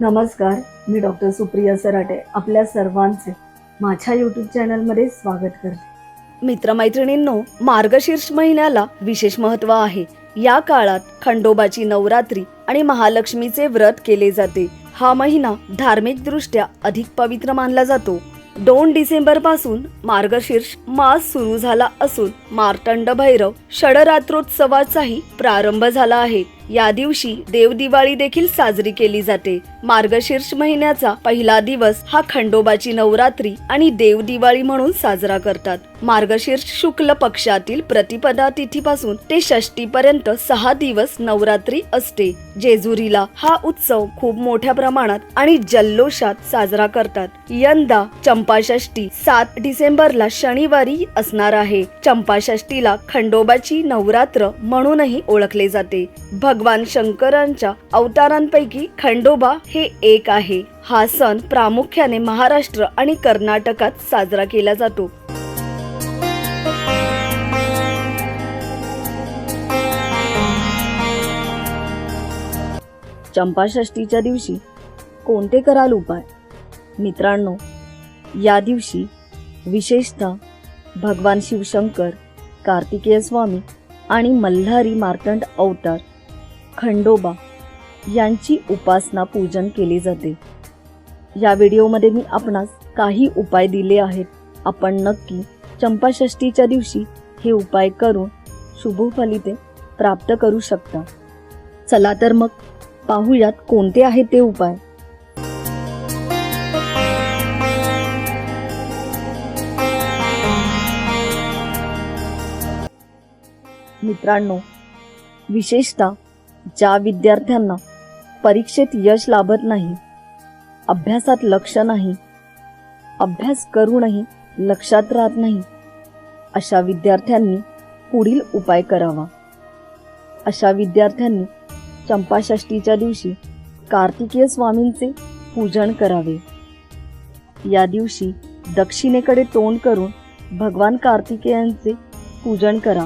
नमस्कार मी डॉक्टर सुप्रिया सराटे आपल्या सर्वांचे माझ्या यूट्यूब चॅनलमध्ये स्वागत करते. मित्रमैत्रिणींनो मार्गशीर्ष महिन्याला विशेष महत्त्व आहे. या काळात खंडोबाची नवरात्री आणि महालक्ष्मीचे व्रत केले जाते. हा महिना धार्मिक दृष्ट्या अधिक पवित्र मानला जातो. दोन डिसेंबरपासून मार्गशीर्ष मास सुरू झाला असून मार्तंड भैरव षडरात्रोत्सवाचाही प्रारंभ झाला आहे. या दिवशी देवदिवाळी देखील साजरी केली जाते. मार्गशीर्ष महिन्याचा पहिला दिवस हा खंडोबाची नवरात्री आणि देवदिवाळी म्हणून साजरा करतात. मार्गशीर्ष शुक्ल पक्षातील प्रतिपदा तिथीपासून ते षष्टी पर्यंत सहा दिवस नवरात्री असते. जेजुरीला हा उत्सव खूप मोठ्या प्रमाणात आणि जल्लोषात साजरा करतात. यंदा चंपाषष्टी सात डिसेंबरला शनिवारी असणार आहे. चंपाषष्टीला खंडोबाची नवरात्र म्हणूनही ओळखले जाते. भगवान शंकरांच्या अवतारांपैकी खंडोबा हे एक आहे. हा सण प्रामुख्याने महाराष्ट्र आणि कर्नाटकात साजरा केला जातो. चंपाषष्टीच्या दिवशी कोणते कराल उपाय? मित्रांनो या दिवशी विशेषतः भगवान शिवशंकर कार्तिकेय स्वामी आणि मल्हारी मार्तंड अवतार खंडोबा यांची उपासना पूजन केले जाते. या व्हिडिओमध्ये मी आपणास काही उपाय दिले आहेत. आपण नक्की चंपाषष्टीच्या दिवशी हे उपाय करून शुभफलिते प्राप्त करू शकता. चला तर मग पाहूयात कोणते आहेत ते उपाय. मित्रांनो विशेषतः ज्या विद्यार्थ्यांना परीक्षेत यश लाभत नाही अभ्यासात लक्ष नाही अभ्यास करूनही लक्षात राहत नाही अशा विद्यार्थ्यांनी पुढील उपाय करावा. अशा विद्यार्थ्यांनी चंपाषष्टीच्या दिवशी कार्तिकेय स्वामींचे पूजन करावे. या दिवशी दक्षिणेकडे तोंड करून भगवान कार्तिकेयांचे पूजन करा.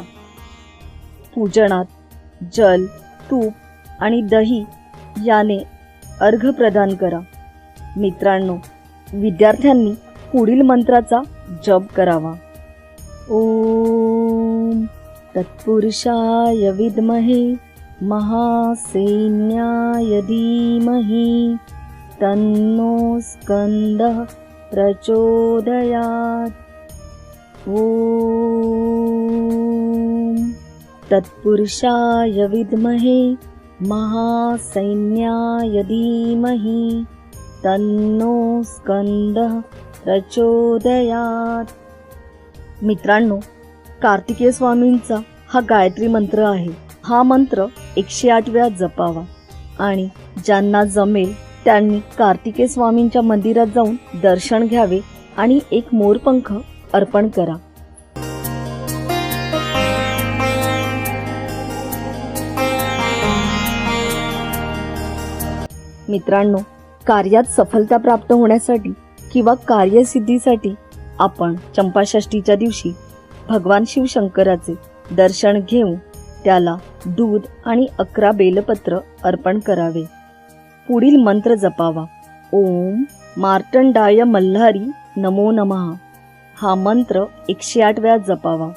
पूजनात जल तूप आणि दही याने अर्घ प्रदान करा. मित्रांनो विद्यार्थ्यांनी पुढील मंत्राचा जप करावा. ओम तत्पुरुषाय विद्महे महासैन्याय धीमहि तन्नो स्कन्दः प्रचोदयात्. ॐ तत्पुरुषाय विद्महे महासैन्याय धीमहि। तन्नो स्कंद प्रचोदयात। मित्रांनो कार्तिकेय स्वामींचा हा गायत्री मंत्र आहे. हा मंत्र एकशे आठ वेळा जपावा. आणि ज्यांना जमेल त्यांनी कार्तिकेय स्वामींच्या मंदिरात जाऊन दर्शन घ्यावे आणि एक मोरपंख अर्पण करा. मित्रांनो कार्यात सफलता प्राप्त होण्यासाठी किंवा कार्यसिद्धीसाठी आपण चंपाषष्टीच्या दिवशी भगवान शिवशंकराचे दर्शन घेऊन त्याला दूध आणि अकरा बेलपत्र अर्पण करावे. पुढील मंत्र जपावा. ओम मार्टंडाय मल्हारी नमो नमः. हा मंत्र एकशे आठ वेळा जपावा.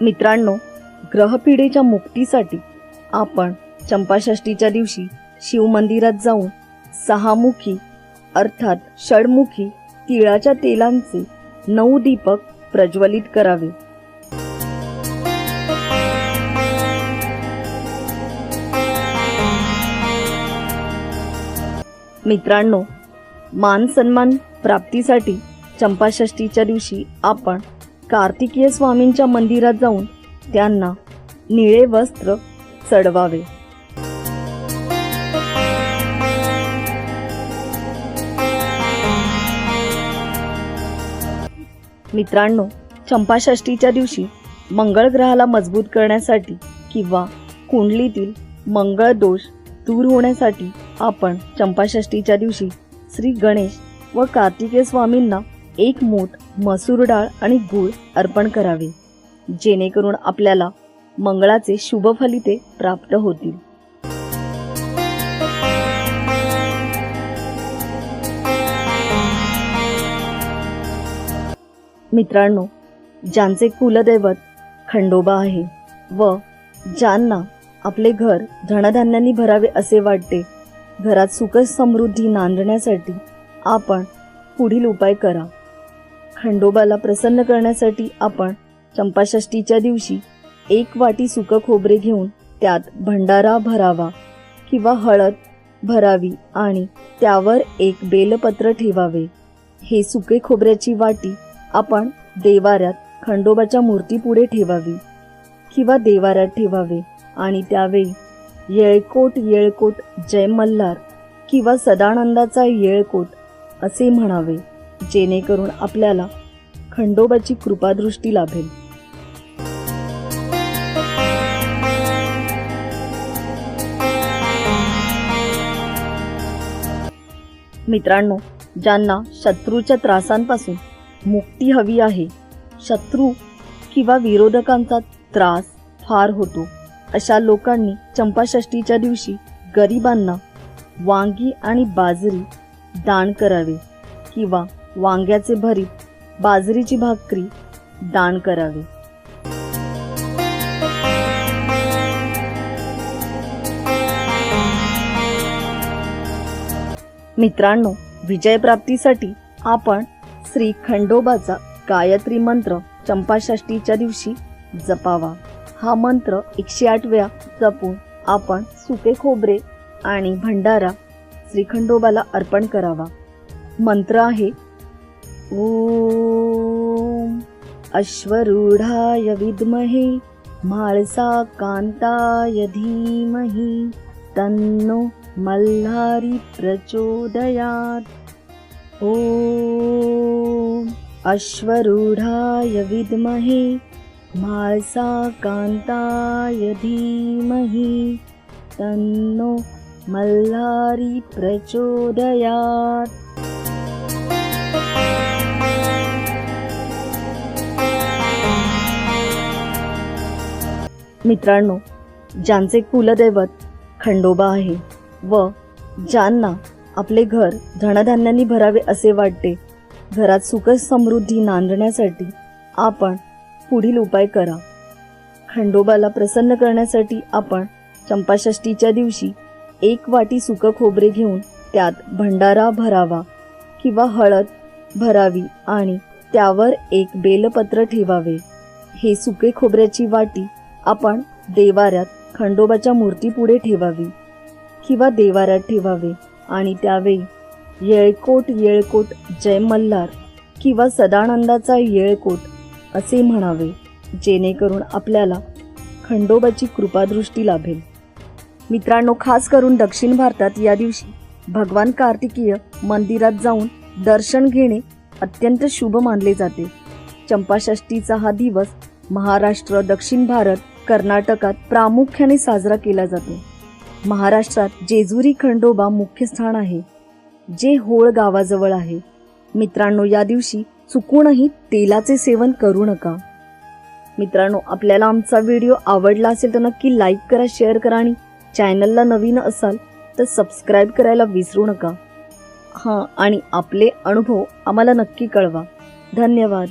मित्रांनो ग्रहपिढेच्या मुक्तीसाठी आपण चंपाषष्टीच्या दिवशी शिवमंदिरात जाऊन सहामुखी अर्थात षडमुखी तिळाच्या तेलांचे नऊ दीपक प्रज्वलित करावे. मित्रांनो मान सन्मान प्राप्तीसाठी चंपाषष्टीच्या दिवशी आपण कार्तिकीय स्वामींच्या मंदिरात जाऊन त्यांना निळे वस्त्र चढवावे. मित्रांनो चंपाषष्टीच्या दिवशी मंगळ ग्रहाला मजबूत करण्यासाठी किंवा कुंडलीतील मंगळ दोष दूर होण्यासाठी आपण चंपाषष्टीच्या दिवशी श्री गणेश व कार्तिकेय स्वामींना एक मोठ मसूर डाळ आणि गूळ अर्पण करावे. जेणेकरून आपल्याला मंगळाचे शुभफलिते प्राप्त होतील. मित्रांनो ज्यांचे कुलदैवत खंडोबा आहे व ज्यांना आपले घर धनधान्यांनी भरावे असे वाटते घरात सुख समृद्धी नांदण्यासाठी आपण पुढील उपाय करा. खंडोबाला प्रसन्न करण्यासाठी आपण चंपाषष्टीच्या दिवशी एक वाटी सुकं खोबरे घेऊन त्यात भंडारा भरावा किंवा हळद भरावी आणि त्यावर एक बेलपत्र ठेवावे. हे सुके खोबऱ्याची वाटी आपण देवाऱ्यात खंडोबाच्या मूर्तीपुढे ठेवावी किंवा देवाऱ्यात ठेवावे आणि त्यावेळी येळकोट येळकोट जय मल्हार किंवा सदानंदाचा येळकोट असे म्हणावे. जेणेकरून आपल्याला खंडोबाची कृपादृष्टी लाभेल. मित्रांनो ज्यांना शत्रूच्या त्रासांपासून मुक्ती हवी आहे शत्रू किंवा विरोधकांचा त्रास फार होतो. अशा लोकांनी चंपाषष्टीच्या दिवशी गरिबांना वांगी आणि बाजरी दान करावे किंवा वांग्याचे भरीत बाजरीची भाकरी दान करावी. मित्रांनो विजयप्राप्तीसाठी आपण श्री खंडोबाचा गायत्री मंत्र चंपाषष्टीच्या दिवशी जपावा. हा मंत्र एकशे आठ वेळा जपून आपण सुके खोबरे आणि भंडारा श्रीखंडोबाला अर्पण करावा. मंत्र आहे ओम अश्वरूढाय विद्महे म्हाळसा कांताय धीमहि तन्नो मल्हारी प्रचोदयात्। ॐ अश्वरूढाय विद्महे म्हाळसा कांताय धीमहि तन्नो मल्हारी प्रचोदयात् मित्रांनो ज्यांचे कुलदैवत खंडोबा आहे व ज्यांना आपले घर धनधान्यांनी भरावे असे वाटते घरात सुख समृद्धी नांदण्यासाठी आपण पुढील उपाय करा. खंडोबाला प्रसन्न करण्यासाठी आपण चंपाषष्टीच्या दिवशी एक वाटी सुकं खोबरे घेऊन त्यात भंडारा भरावा किंवा हळद भरावी आणि त्यावर एक बेलपत्र ठेवावे. हे सुके खोबऱ्याची वाटी आपण देवाऱ्यात खंडोबाच्या मूर्तीपुढे ठेवावी किंवा देवाऱ्यात ठेवावे आणि त्यावेळी येळकोट येळकोट जय मल्हार किंवा सदानंदाचा येळकोट असे म्हणावे जेणेकरून आपल्याला खंडोबाची कृपादृष्टी लाभेल. मित्रांनो खास करून दक्षिण भारतात या दिवशी भगवान कार्तिकीय मंदिरात जाऊन दर्शन घेणे अत्यंत शुभ मानले जाते. चंपाषष्टीचा हा दिवस महाराष्ट्र दक्षिण भारत कर्नाटकात प्रामुख्याने साजरा केला जातो. महाराष्ट्रात जेजुरी खंडोबा मुख्य स्थान आहे. जे होळ गावाजवळ आहे. मित्रांनो या दिवशी चुकूनही तेलाचे सेवन करू नका. मित्रांनो आपल्याला आमचा व्हिडिओ आवडला असेल तर नक्की लाईक करा शेअर करा आणि चॅनलला नवीन असाल तर सबस्क्राईब करायला विसरू नका. हां आणि आपले अनुभव आम्हाला नक्की कळवा. धन्यवाद.